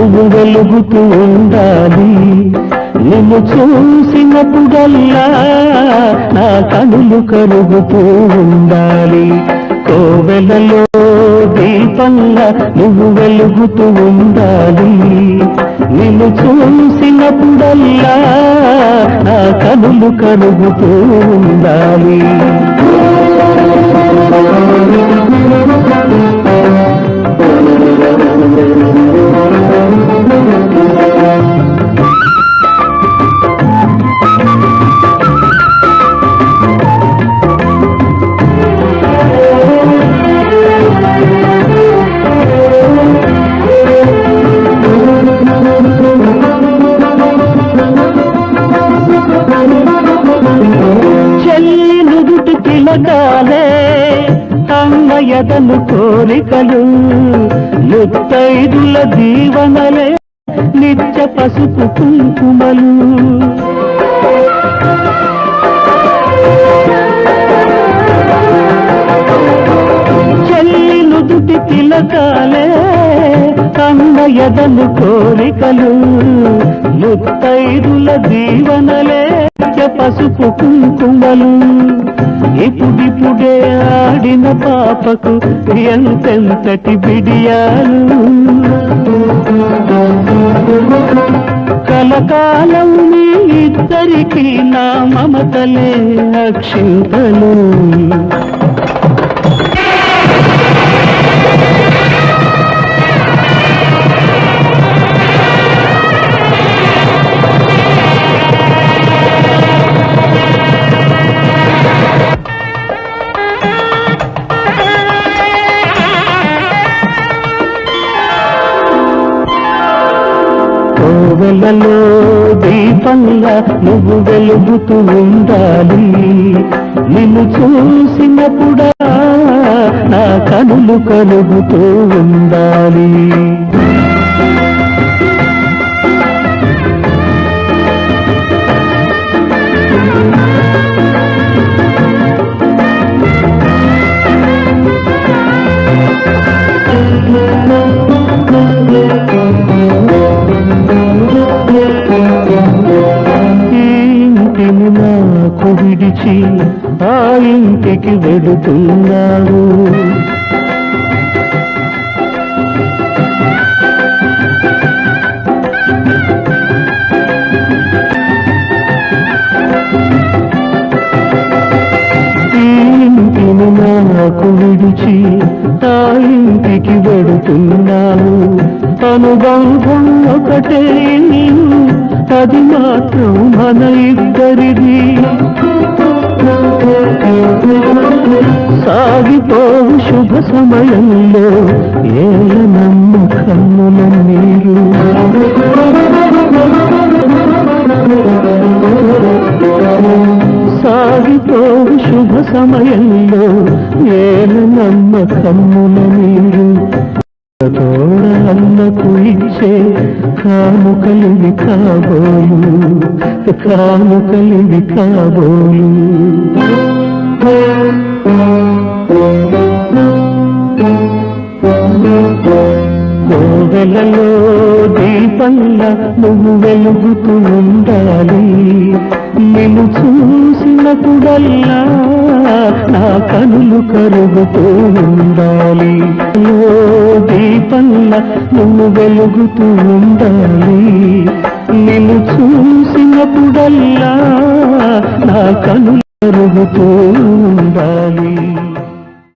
నువ్వు వెలుగుతూ ఉండాలి. నిన్ను చూసినప్పుడల్లా నా కనులు కరుగుతూ ఉండాలి. కోవెలలో దీపంగా నువ్వు వెలుగుతూ ఉండాలి. నిన్ను చూసినప్పుడల్లా నా కనులు కరుగుతూ ఉండాలి. చెల్లి నుదుటి తిలకాలే అమ్మ కోరికలు ముత్తైదుల దీవనలే నిత్య పసుపు కుంకుమలు. అమ్మ ఎదలు కోరికలు ముత్తైదుల దీవనలే పసుపు కుంకుమలు. ఇప్పుడిప్పుడే ఆడిన పాపకు ఎంతెంతటి బిడియాలు. కలకాలం మీ ఇద్దరికి నా మమతలే అక్షింతలు కోవెలలో దీపంగా నువ్వు వెలుగుతూ ఉండాలి. నిన్ను చూసినప్పుడా నా కనులు కలుగుతూ ఉండాలి. విడిచి ఆ ఇంటికి వెడుతున్నావు ఇంటిని నాకు విడిచి ఆ ఇంటికి వెడుతున్నావు అనుబంధం ఒకటే అది మాత్రం మన ఇద్దరిది. సాగిపోవు శుభ సమయంలో ఏల నమ్మకముల మీరు. సాగిపోవు శుభ సమయంలో ఏల నమ్మ కన్నుల మీరు. తోడ అన్నకు ఇచ్చే కానుకలివి కాబోలు కానుకలివి కాబోలు. వల్ల నువ్వు వెలుగుతూ ఉండాలి. నిన్ను చూసినప్పుడల్లా నా కనులు కరుగుతూ ఉండాలి. ఓ దీపంగా నువ్వు వెలుగుతూ ఉండాలి. నిన్ను చూసినప్పుడల్లా నా కనులు కరుగుతూ ఉండాలి.